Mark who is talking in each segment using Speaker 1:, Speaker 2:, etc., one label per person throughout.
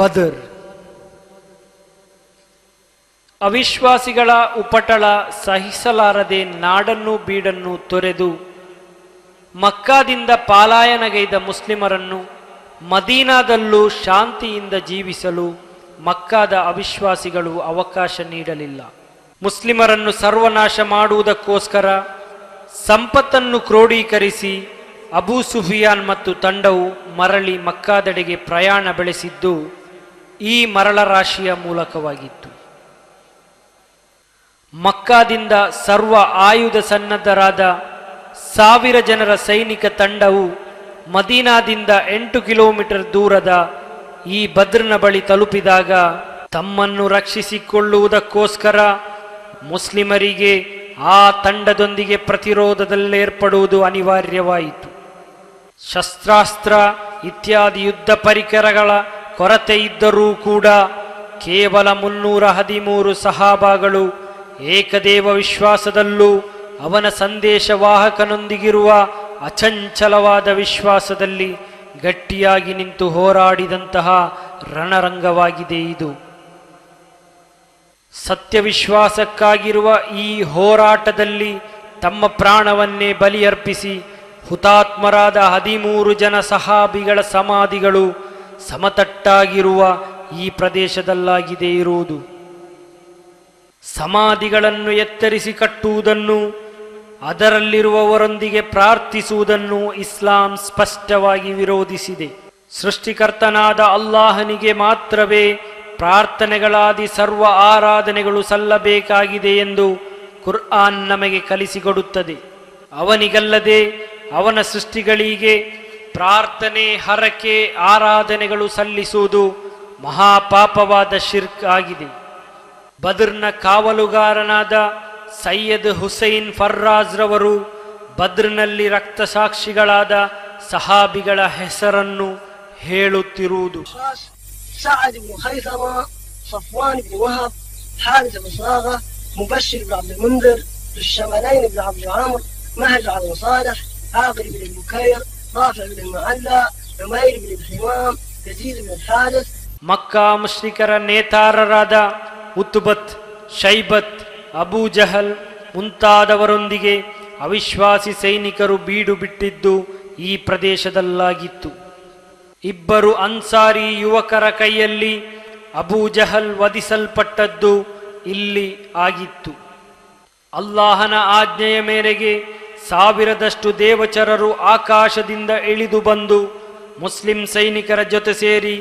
Speaker 1: ಬದರ್. ಅವಿಶ್ವಾಸಿಗಳ ಉಪಟಳ ಸಹಿಸಲಾರದೆ ನಾಡನ್ನು ಬೀಡನ್ನು ತೊರೆದು ಮಕ್ಕಾದಿಂದ ಪಾಲಾಯನಗೈದ ಮುಸ್ಲಿಮರನ್ನು ಮದೀನಾದಲ್ಲೂ ಶಾಂತಿಯಿಂದ ಜೀವಿಸಲು ಮಕ್ಕಾದ ಅವಿಶ್ವಾಸಿಗಳು ಅವಕಾಶ ನೀಡಲಿಲ್ಲ. ಮುಸ್ಲಿಮರನ್ನು ಸರ್ವನಾಶ ಮಾಡುವುದಕ್ಕೋಸ್ಕರ ಸಂಪತ್ತನ್ನು ಕ್ರೋಢೀಕರಿಸಿ ಅಬೂ ಸುಫಿಯಾನ್ ಮತ್ತು ತಂಡವು ಮರಳಿ ಮಕ್ಕಾದೆಡೆಗೆ ಪ್ರಯಾಣ ಬೆಳೆಸಿದ್ದು ಈ ಮರಳ ರಾಶಿಯ ಮೂಲಕವಾಗಿತ್ತು. ಮಕ್ಕಾದಿಂದ ಸರ್ವ ಆಯುಧ ಸನ್ನದ್ಧರಾದ ಸಾವಿರ ಜನರ ಸೈನಿಕ ತಂಡವು ಮದೀನಾದಿಂದ ಎಂಟು ಕಿಲೋಮೀಟರ್ ದೂರದ ಈ ಭದ್ರನ ಬಳಿ ತಲುಪಿದಾಗ ತಮ್ಮನ್ನು ರಕ್ಷಿಸಿಕೊಳ್ಳುವುದಕ್ಕೋಸ್ಕರ ಮುಸ್ಲಿಮರಿಗೆ ಆ ತಂಡದೊಂದಿಗೆ ಪ್ರತಿರೋಧದಲ್ಲೇರ್ಪಡುವುದು ಅನಿವಾರ್ಯವಾಯಿತು. ಶಸ್ತ್ರಾಸ್ತ್ರ ಇತ್ಯಾದಿ ಯುದ್ಧ ಪರಿಕರಗಳ ಕೊರತೆ ಇದ್ದರೂ ಕೂಡ ಕೇವಲ ಮುನ್ನೂರ ಹದಿಮೂರು ಸಹಾಬಾಗಳು ಏಕದೇವ ವಿಶ್ವಾಸದಲ್ಲೂ ಅವನ ಸಂದೇಶವಾಹಕನೊಂದಿಗಿರುವ ಅಚಂಚಲವಾದ ವಿಶ್ವಾಸದಲ್ಲಿ ಗಟ್ಟಿಯಾಗಿ ನಿಂತು ಹೋರಾಡಿದಂತಹ ರಣರಂಗವಾಗಿದೆ ಇದು. ಸತ್ಯವಿಶ್ವಾಸಕ್ಕಾಗಿರುವ ಈ ಹೋರಾಟದಲ್ಲಿ ತಮ್ಮ ಪ್ರಾಣವನ್ನೇ ಬಲಿಯರ್ಪಿಸಿ ಹುತಾತ್ಮರಾದ ಹದಿಮೂರು ಜನ ಸಹಾಬಿಗಳ ಸಮಾಧಿಗಳು ಸಮತಟ್ಟಾಗಿರುವ ಈ ಪ್ರದೇಶದಲ್ಲಾಗಿದೆ ಇರುವುದು. ಸಮಾಧಿಗಳನ್ನು ಎತ್ತರಿಸಿ ಕಟ್ಟುವುದನ್ನು, ಅದರಲ್ಲಿರುವವರೊಂದಿಗೆ ಪ್ರಾರ್ಥಿಸುವುದನ್ನು ಇಸ್ಲಾಂ ಸ್ಪಷ್ಟವಾಗಿ ವಿರೋಧಿಸಿದೆ. ಸೃಷ್ಟಿಕರ್ತನಾದ ಅಲ್ಲಾಹನಿಗೆ ಮಾತ್ರವೇ ಪ್ರಾರ್ಥನೆಗಳಾದಿ ಸರ್ವ ಆರಾಧನೆಗಳು ಸಲ್ಲಬೇಕಾಗಿದೆ ಎಂದು ಕುರ್ಆನ್ ನಮಗೆ ಕಲಿಸಿಕೊಡುತ್ತದೆ. ಅವನಿಗಲ್ಲದೆ ಅವನ ಸೃಷ್ಟಿಗಳಿಗೆ ಪ್ರಾರ್ಥನೆ ಹರಕೆ ಆರಾಧನೆಗಳು ಸಲ್ಲಿಸುವುದು ಮಹಾಪಾಪವಾದ ಶಿರ್ಕ್ ಆಗಿದೆ ಬದ್ರ್ನ ಕಾವಲುಗಾರನಾದ ಸೈಯದ್ ಹುಸೈನ್ ಫರ್ರಾಜ್ ರವರು ಬದ್ರ್ನಲ್ಲಿ ರಕ್ತಸಾಕ್ಷಿಗಳಾದ ಸಹಾಬಿಗಳ ಹೆಸರನ್ನು ಹೇಳುತ್ತಿರುವುದು
Speaker 2: خاص سعد بن خيثمة صفوان بن وهب حارث بن صاغة مبشر بن عبد المنذر ذو الشمالين بن عبد عمرو مهجع بن صالح عاقل بن بكير رافع بن المعلى عمير بن الحمام يزيد بن الحارث
Speaker 1: ಮಕ್ಕಾ ಮುಶ್ರಿಕರ ನೇತಾರರಾದ ಉತ್ಬತ್ ಶೈಬತ್ ಅಬೂ ಜಹಲ್ ಮುಂತಾದವರೊಂದಿಗೆ ಅವಿಶ್ವಾಸಿ ಸೈನಿಕರು ಬೀಡು ಬಿಟ್ಟಿದ್ದು ಈ ಪ್ರದೇಶದಲ್ಲಾಗಿತ್ತು ಇಬ್ಬರು ಅನ್ಸಾರಿ ಯುವಕರ ಕೈಯಲ್ಲಿ ಅಬೂ ಜಹಲ್ ವಧಿಸಲ್ಪಟ್ಟದ್ದು ಇಲ್ಲಿ ಆಗಿತ್ತು ಅಲ್ಲಾಹನ ಆಜ್ಞೆಯ ಮೇರೆಗೆ ಸಾವಿರದಷ್ಟು ದೇವಚರರು ಆಕಾಶದಿಂದ ಇಳಿದು ಬಂದು ಮುಸ್ಲಿಂ ಸೈನಿಕರ ಜೊತೆ ಸೇರಿ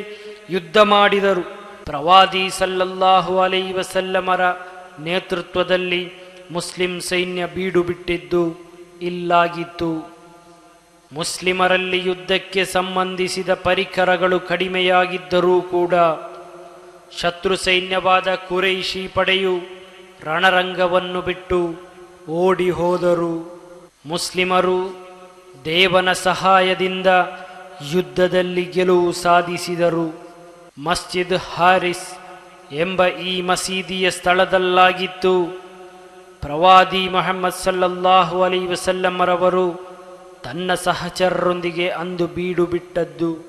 Speaker 1: ಯುದ್ಧ ಮಾಡಿದರು. ಪ್ರವಾದಿ ಸಲ್ಲಲ್ಲಾಹು ಅಲೈ ವಸಲ್ಲಮರ ನೇತೃತ್ವದಲ್ಲಿ ಮುಸ್ಲಿಂ ಸೈನ್ಯ ಬೀಡು ಬಿಟ್ಟಿದ್ದು ಇಲ್ಲಾಗಿತ್ತು. ಮುಸ್ಲಿಮರಲ್ಲಿ ಯುದ್ಧಕ್ಕೆ ಸಂಬಂಧಿಸಿದ ಪರಿಕರಗಳು ಕಡಿಮೆಯಾಗಿದ್ದರೂ ಕೂಡ ಶತ್ರು ಸೈನ್ಯವಾದ ಕುರೈಶಿ ಪಡೆಯು ರಣರಂಗವನ್ನು ಬಿಟ್ಟು ಓಡಿ ಹೋದರು. ಮುಸ್ಲಿಮರು ದೇವನ ಸಹಾಯದಿಂದ ಯುದ್ಧದಲ್ಲಿ ಗೆಲುವು ಸಾಧಿಸಿದರು. ಮಸ್ಜಿದ್ ಹಾರಿಸ್ ಎಂಬ ಈ ಮಸೀದಿಯ ಸ್ಥಳದಲ್ಲಾಗಿತ್ತು. ಪ್ರವಾದಿ ಮೊಹಮ್ಮದ್ ಸಲ್ಲಲ್ಲಾಹು ಅಲೈ ವಸಲ್ಲಮರವರು ತನ್ನ ಸಹಚರರೊಂದಿಗೆ ಅಂದು ಬೀಡು ಬಿಟ್ಟದ್ದು